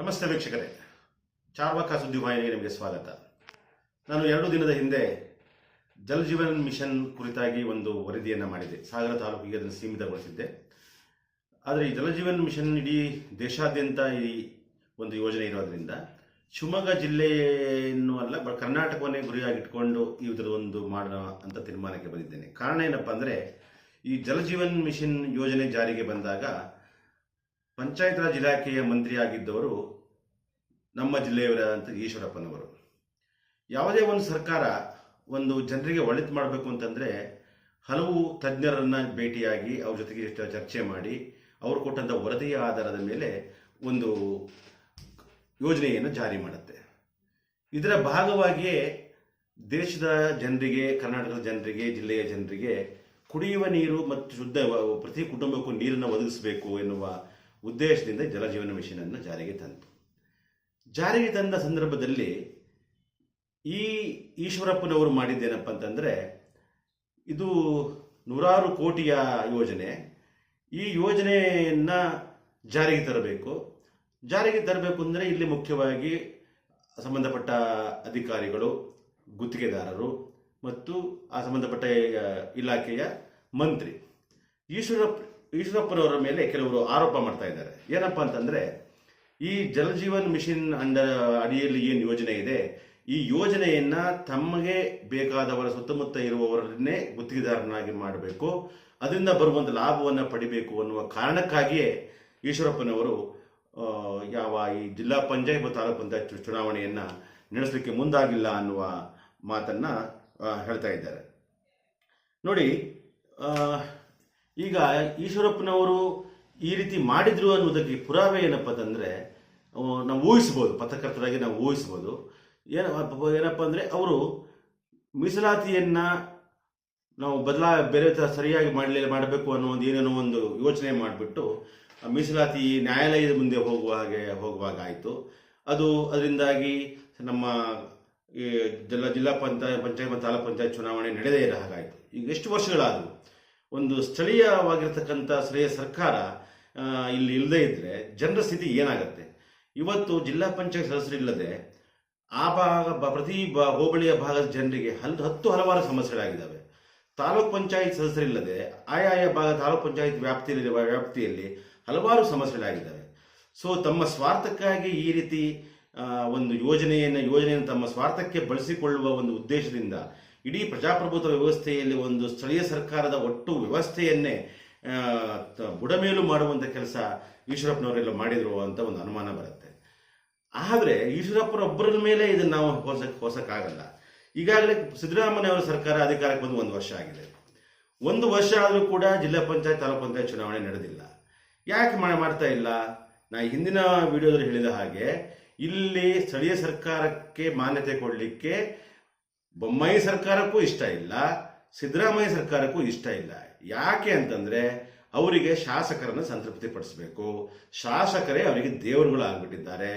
ನಮಸ್ತೆ ವೀಕ್ಷಕರೇ. ಚಾರ್ವಾಕ ಸುದ್ದಿವಾಹಿನಿಗೆ ನಿಮಗೆ ಸ್ವಾಗತ. ನಾನು ಎರಡು ದಿನದ ಹಿಂದೆ ಜಲಜೀವನ ಜೀವನ್ ಮಿಷನ್ ಕುರಿತಾಗಿ ಒಂದು ವರದಿಯನ್ನು ಮಾಡಿದೆ. ಸಾಗರ ತಾಲೂಕಿಗೆ ಅದನ್ನು ಸೀಮಿತಗೊಳಿಸಿದ್ದೆ. ಆದರೆ ಈ ಜಲಜೀವನ್ ಮಿಷನ್ ಇಡೀ ದೇಶಾದ್ಯಂತ ಈ ಒಂದು ಯೋಜನೆ ಇರೋದ್ರಿಂದ ಶಿವಮೊಗ್ಗ ಜಿಲ್ಲೆಯನ್ನು ಅಲ್ಲ ಕರ್ನಾಟಕವನ್ನೇ ಗುರಿಯಾಗಿಟ್ಕೊಂಡು ಇದರ ಒಂದು ಮಾಡೋಣ ಅಂತ ತೀರ್ಮಾನಕ್ಕೆ ಬಂದಿದ್ದೇನೆ. ಕಾರಣ ಏನಪ್ಪ ಅಂದರೆ ಈ ಜಲಜೀವನ್ ಮಿಷನ್ ಯೋಜನೆ ಜಾರಿಗೆ ಬಂದಾಗ ಪಂಚಾಯತ್ ರಾಜ್ ಇಲಾಖೆಯ ಮಂತ್ರಿಯಾಗಿದ್ದವರು ನಮ್ಮ ಜಿಲ್ಲೆಯವರಾದಂಥ ಈಶ್ವರಪ್ಪನವರು. ಯಾವುದೇ ಒಂದು ಸರ್ಕಾರ ಒಂದು ಜನರಿಗೆ ಒಳಿತು ಮಾಡಬೇಕು ಅಂತಂದರೆ ಹಲವು ತಜ್ಞರನ್ನು ಭೇಟಿಯಾಗಿ ಅವ್ರ ಜೊತೆಗೆ ಚರ್ಚೆ ಮಾಡಿ ಅವರು ಕೊಟ್ಟಂಥ ವರದಿಯ ಆಧಾರದ ಮೇಲೆ ಒಂದು ಯೋಜನೆಯನ್ನು ಜಾರಿ ಮಾಡುತ್ತೆ. ಇದರ ಭಾಗವಾಗಿಯೇ ದೇಶದ ಜನರಿಗೆ, ಕರ್ನಾಟಕದ ಜನರಿಗೆ, ಜಿಲ್ಲೆಯ ಜನರಿಗೆ ಕುಡಿಯುವ ನೀರು ಮತ್ತು ಶುದ್ಧ ಪ್ರತಿ ಕುಟುಂಬಕ್ಕೂ ನೀರನ್ನು ಒದಗಿಸಬೇಕು ಎನ್ನುವ ಉದ್ದೇಶದಿಂದ ಜಲಜೀವನ ಮಿಷನ್ ಅನ್ನು ಜಾರಿಗೆ ತಂತು. ಜಾರಿಗೆ ತಂದ ಸಂದರ್ಭದಲ್ಲಿ ಈ ಈಶ್ವರಪ್ಪನವರು ಮಾಡಿದ್ದೇನಪ್ಪ ಅಂತಂದರೆ, ಇದು ನೂರಾರು ಕೋಟಿಯ ಯೋಜನೆ. ಈ ಯೋಜನೆಯನ್ನು ಜಾರಿಗೆ ತರಬೇಕು. ಜಾರಿಗೆ ತರಬೇಕು ಅಂದರೆ ಇಲ್ಲಿ ಮುಖ್ಯವಾಗಿ ಸಂಬಂಧಪಟ್ಟ ಅಧಿಕಾರಿಗಳು, ಗುತ್ತಿಗೆದಾರರು ಮತ್ತು ಆ ಸಂಬಂಧಪಟ್ಟ ಇಲಾಖೆಯ ಮಂತ್ರಿ. ಈಶ್ವರಪ್ಪ ಈಶ್ವರಪ್ಪನವರ ಮೇಲೆ ಕೆಲವರು ಆರೋಪ ಮಾಡ್ತಾ ಇದ್ದಾರೆ. ಏನಪ್ಪ ಅಂತಂದ್ರೆ, ಈ ಜಲಜೀವನ್ ಮಿಷನ್ ಅಂಡರ್ ಅಡಿಯಲ್ಲಿ ಏನು ಯೋಜನೆ ಇದೆ? ಈ ಯೋಜನೆಯನ್ನ ತಮಗೆ ಬೇಕಾದವರ ಸುತ್ತಮುತ್ತ ಇರುವವರನ್ನೇ ಗುತ್ತಿಗೆದಾರನಾಗಿ ಮಾಡಬೇಕು. ಅದರಿಂದ ಬರುವಂಥ ಲಾಭವನ್ನು ಪಡಿಬೇಕು ಅನ್ನುವ ಕಾರಣಕ್ಕಾಗಿಯೇ ಈಶ್ವರಪ್ಪನವರು ಯಾವ ಈ ಜಿಲ್ಲಾ ಪಂಚಾಯತ್ ಮತ್ತು ತಾಲೂಕು ಪಂಚಾಯತ್ ಚುನಾವಣೆಯನ್ನು ನಡೆಸಲಿಕ್ಕೆ ಮುಂದಾಗಿಲ್ಲ ಅನ್ನುವ ಮಾತನ್ನ ಹೇಳ್ತಾ ಇದ್ದಾರೆ. ನೋಡಿ ಈಗ ಈಶ್ವರಪ್ಪನವರು ಈ ರೀತಿ ಮಾಡಿದ್ರು ಅನ್ನೋದಕ್ಕೆ ಪುರಾವೆ ಏನಪ್ಪ ಅಂದರೆ ಆ, ನಾವು ಊಹಿಸ್ಬೋದು ಪತ್ರಕರ್ತರಾಗಿ ನಾವು ಊಹಿಸ್ಬೋದು ಏನ ಏನಪ್ಪ ಅಂದರೆ ಅವರು ಮೀಸಲಾತಿಯನ್ನು ನಾವು ಬದಲಾ ಬೇರೆ ಥರ ಸರಿಯಾಗಿ ಮಾಡಲಿ ಮಾಡಬೇಕು ಅನ್ನೋ ಒಂದು ಏನೇನೋ ಒಂದು ಯೋಚನೆ ಮಾಡಿಬಿಟ್ಟು ಮೀಸಲಾತಿ ನ್ಯಾಯಾಲಯದ ಮುಂದೆ ಹೋಗುವ ಹಾಗೆ ಹೋಗುವಾಗ ಆಯಿತು. ಅದು ಅದರಿಂದಾಗಿ ನಮ್ಮ ಈ ಜಿಲ್ಲಾ ಜಿಲ್ಲಾ ಪಂಚಾಯತ್ ಪಂಚಾಯತ್ ಮತ್ತು ತಾಲೂಕು ಪಂಚಾಯತ್ ಚುನಾವಣೆ ನಡೆದೇ ಇರೋ ಹಾಗಾಯಿತು. ಈಗ ಎಷ್ಟು ವರ್ಷಗಳಾದವು? ಒಂದು ಸ್ಥಳೀಯವಾಗಿರ್ತಕ್ಕಂಥ ಸ್ಥಳೀಯ ಸರ್ಕಾರ ಇಲ್ಲಿ ಇಲ್ಲದೇ ಇದ್ದರೆ ಜನರ ಸ್ಥಿತಿ ಏನಾಗುತ್ತೆ? ಇವತ್ತು ಜಿಲ್ಲಾ ಪಂಚಾಯತ್ ಸದಸ್ಯರಿಲ್ಲದೆ ಆ ಭಾಗ ಪ್ರತಿ ಬ- ಹೋಬಳಿಯ ಭಾಗದ ಜನರಿಗೆ ಹಲ್, ಹತ್ತು ಹಲವಾರು ಸಮಸ್ಯೆಗಳಾಗಿದ್ದಾವೆ. ತಾಲೂಕ್ ಪಂಚಾಯತ್ ಸದಸ್ಯರಿಲ್ಲದೆ ಆಯಾಯ ಭಾಗ ತಾಲೂಕ್ ಪಂಚಾಯತ್ ವ್ಯಾಪ್ತಿಯಲ್ಲಿರುವ ವ್ಯಾಪ್ತಿಯಲ್ಲಿ ಹಲವಾರು ಸಮಸ್ಯೆಗಳಾಗಿದ್ದಾವೆ. ಸೊ ತಮ್ಮ ಸ್ವಾರ್ಥಕ್ಕಾಗಿ ಈ ರೀತಿ ಒಂದು ಯೋಜನೆಯನ್ನು ಯೋಜನೆಯನ್ನು ತಮ್ಮ ಸ್ವಾರ್ಥಕ್ಕೆ ಬಳಸಿಕೊಳ್ಳುವ ಒಂದು ಉದ್ದೇಶದಿಂದ ಇಡೀ ಪ್ರಜಾಪ್ರಭುತ್ವ ವ್ಯವಸ್ಥೆಯಲ್ಲಿ ಒಂದು ಸ್ಥಳೀಯ ಸರ್ಕಾರದ ಒಟ್ಟು ವ್ಯವಸ್ಥೆಯನ್ನೇ ಬುಡಮೇಲು ಮಾಡುವಂಥ ಕೆಲಸ ಈಶ್ವರಪ್ಪನವರೆಲ್ಲ ಮಾಡಿದರು ಅಂತ ಒಂದು ಅನುಮಾನ ಬರುತ್ತೆ. ಆದರೆ ಈಶ್ವರಪ್ಪನೊಬ್ಬರ ಮೇಲೆ ಇದನ್ನು ನಾವು ಹೋಸಕ್ಕೆ ಹೋಸಕ್ಕಾಗಲ್ಲ. ಈಗಾಗಲೇ ಸಿದ್ದರಾಮಯ್ಯವರ ಸರ್ಕಾರ ಅಧಿಕಾರಕ್ಕೆ ಬಂದು ಒಂದು ವರ್ಷ ಆಗಿದೆ. ಒಂದು ವರ್ಷ ಆದರೂ ಕೂಡ ಜಿಲ್ಲಾ ಪಂಚಾಯತ್, ತಾಲೂಕು ಪಂಚಾಯತ್ ಚುನಾವಣೆ ನಡೆದಿಲ್ಲ. ಯಾಕೆ ಮಾಡ್ತಾ ಇಲ್ಲ? ನಾ ಹಿಂದಿನ ವಿಡಿಯೋದಲ್ಲಿ ಹೇಳಿದ ಹಾಗೆ, ಇಲ್ಲಿ ಸ್ಥಳೀಯ ಸರ್ಕಾರಕ್ಕೆ ಮಾನ್ಯತೆ ಕೊಡಲಿಕ್ಕೆ ಬೊಮ್ಮಾಯಿ ಸರ್ಕಾರಕ್ಕೂ ಇಷ್ಟ ಇಲ್ಲ, ಸಿದ್ದರಾಮಯ್ಯ ಸರ್ಕಾರಕ್ಕೂ ಇಷ್ಟ ಇಲ್ಲ. ಯಾಕೆ ಅಂತಂದ್ರೆ ಅವರಿಗೆ ಶಾಸಕರನ್ನು ಸಂತೃಪ್ತಿ ಪಡಿಸಬೇಕು ಶಾಸಕರೇ ಅವರಿಗೆ ದೇವರುಗಳು ಆಗ್ಬಿಟ್ಟಿದ್ದಾರೆ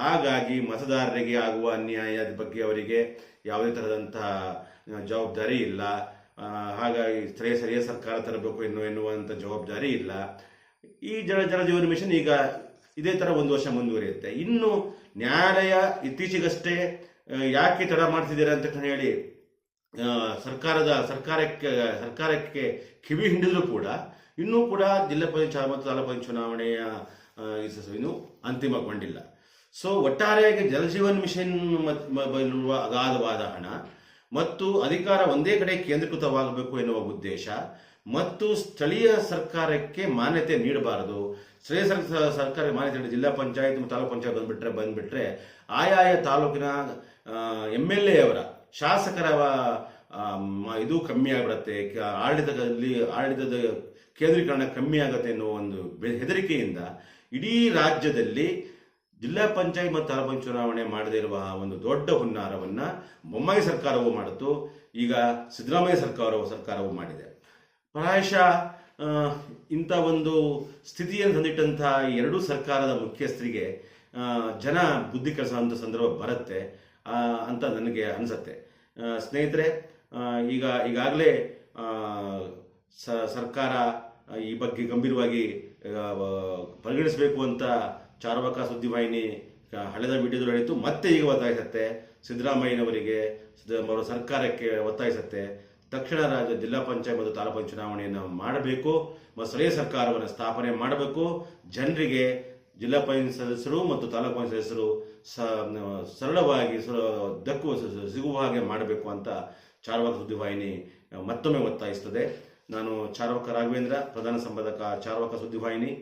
ಹಾಗಾಗಿ ಮತದಾರರಿಗೆ ಆಗುವ ಅನ್ಯಾಯದ ಬಗ್ಗೆ ಅವರಿಗೆ ಯಾವುದೇ ತರದಂತಹ ಜವಾಬ್ದಾರಿ ಇಲ್ಲ. ಹಾಗಾಗಿ ಸ್ಥಳೀಯ ಸ್ಥಳೀಯ ಸರ್ಕಾರ ತರಬೇಕು ಎನ್ನುವ ಎನ್ನುವಂಥ ಜವಾಬ್ದಾರಿ ಇಲ್ಲ. ಈ ಜನ ಜಲಜೀವನ ಮಿಷನ್ ಈಗ ಇದೇ ತರ ಒಂದು ವರ್ಷ ಮುಂದುವರಿಯುತ್ತೆ. ಇನ್ನು ನ್ಯಾಯಾಲಯ ಇತ್ತೀಚೆಗಷ್ಟೇ ಯಾಕೆ ತಡ ಮಾಡ್ತಿದ್ದೀರಾ ಅಂತ ಹೇಳಿ ಸರ್ಕಾರದ, ಸರ್ಕಾರಕ್ಕೆ ಸರ್ಕಾರಕ್ಕೆ ಕಿವಿ ಹಿಂಡಿದ್ರು ಕೂಡ, ಇನ್ನೂ ಕೂಡ ಜಿಲ್ಲಾ ಪಂಚಾಯತ್ ಮತ್ತು ತಾಲೂಕು ಪಂಚಾಯತ್ ಚುನಾವಣೆಯ ಇನ್ನೂ ಅಂತಿಮಗೊಂಡಿಲ್ಲ. ಸೊ ಒಟ್ಟಾರೆಯಾಗಿ ಜಲಜೀವನ್ ಮಿಷನ್ ಬರುವ ಅಗಾಧವಾದ ಹಣ, ಮತ್ತು ಅಧಿಕಾರ ಒಂದೇ ಕಡೆ ಕೇಂದ್ರೀಕೃತವಾಗಬೇಕು ಎನ್ನುವ ಉದ್ದೇಶ ಮತ್ತು ಸ್ಥಳೀಯ ಸರ್ಕಾರಕ್ಕೆ ಮಾನ್ಯತೆ ನೀಡಬಾರದು. ಸ್ಥಳೀಯ ಸರ್- ಸರ್ಕಾರ ಮಾನ್ಯತೆ ಜಿಲ್ಲಾ ಪಂಚಾಯತ್ ಮತ್ತು ತಾಲೂಕು ಪಂಚಾಯತ್ ಬಂದ್ಬಿಟ್ರೆ ಬಂದ್ಬಿಟ್ರೆ ಆಯಾಯ ತಾಲೂಕಿನ ಎಂ ಎಲ್ ಎ ಅವರ ಶಾಸಕರ ಇದು ಕಮ್ಮಿ ಆಗಿಬಿಡತ್ತೆ. ಆಡಳಿತದಲ್ಲಿ, ಆಡಳಿತದ ಕೇಂದ್ರೀಕರಣ ಕಮ್ಮಿ ಆಗುತ್ತೆ ಅನ್ನೋ ಒಂದು ಹೆದರಿಕೆಯಿಂದ ಇಡೀ ರಾಜ್ಯದಲ್ಲಿ ಜಿಲ್ಲಾ ಪಂಚಾಯತ್ ಮತ್ತು ತಾಲೂಕು ಚುನಾವಣೆ ಮಾಡದೇ ಇರುವ ಒಂದು ದೊಡ್ಡ ಹುನ್ನಾರವನ್ನು ಬೊಮ್ಮಾಯಿ ಸರ್ಕಾರವು ಮಾಡಿತು ಈಗ ಸಿದ್ದರಾಮಯ್ಯ ಸರ್ಕಾರವು ಸರ್ಕಾರವು ಮಾಡಿದೆ. ಪ್ರಾಯಶಃ ಇಂಥ ಒಂದು ಸ್ಥಿತಿಯನ್ನು ತಂದಿಟ್ಟಂಥ ಎರಡೂ ಸರ್ಕಾರದ ಮುಖ್ಯಸ್ಥರಿಗೆ ಜನ ಬುದ್ಧಿ ಕಲಿಸುವಂಥ ಸಂದರ್ಭ ಬರುತ್ತೆ ಅಂತ ನನಗೆ ಅನಿಸುತ್ತೆ. ಸ್ನೇಹಿತರೆ ಈಗ, ಈಗಾಗಲೇ ಸರ್ಕಾರ ಈ ಬಗ್ಗೆ ಗಂಭೀರವಾಗಿ ಪರಿಗಣಿಸಬೇಕು ಅಂತ ಚಾರ್ವಕ ಸುದ್ದಿವಾಹಿನಿ ಹಳೆದ ವಿಡಿಯೋದಲ್ಲಿ ಹೇಳಿತ್ತು. ಮತ್ತೆ ಈಗ ಒತ್ತಾಯಿಸುತ್ತೆ. ಸಿದ್ದರಾಮಯ್ಯನವರಿಗೆ ಸರ್ಕಾರಕ್ಕೆ ಒತ್ತಾಯಿಸುತ್ತೆ. ತಕ್ಷಣ ರಾಜ್ಯ ಜಿಲ್ಲಾ ಪಂಚಾಯತ್ ಮತ್ತು ತಾಲೂಕು ಚುನಾವಣೆಯನ್ನು ಮಾಡಬೇಕು, ಮತ್ತು ಸ್ಥಳೀಯ ಸರ್ಕಾರವನ್ನು ಸ್ಥಾಪನೆ ಮಾಡಬೇಕು. ಜನರಿಗೆ ಜಿಲ್ಲಾ ಪಂಚಾಯತ್ ಸದಸ್ಯರು ಮತ್ತು ತಾಲೂಕು ಪಂಚಾಯತ್ ಸದಸ್ಯರು ಸರಳವಾಗಿ ದಕ್ಕುವ ಸಿಗುವ ಹಾಗೆ ಮಾಡಬೇಕು ಅಂತ ಚಾರ್ವಾಕ ಸುದ್ದಿವಾಹಿನಿ ಮತ್ತೊಮ್ಮೆ ಒತ್ತಾಯಿಸುತ್ತದೆ. ನಾನು ಚಾರ್ವಕ ರಾಘವೇಂದ್ರ, ಪ್ರಧಾನ ಸಂಪಾದಕ ಚಾರ್ವಕ ಸುದ್ದಿವಾಹಿನಿ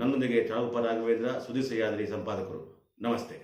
ನನ್ನೊಂದಿಗೆ ಚಾರ್ವಕ ರಾಘವೇಂದ್ರ, ಸುದ್ದಿ ಸಹ್ಯಾದ್ರಿ ಸಂಪಾದಕರು. ನಮಸ್ತೆ.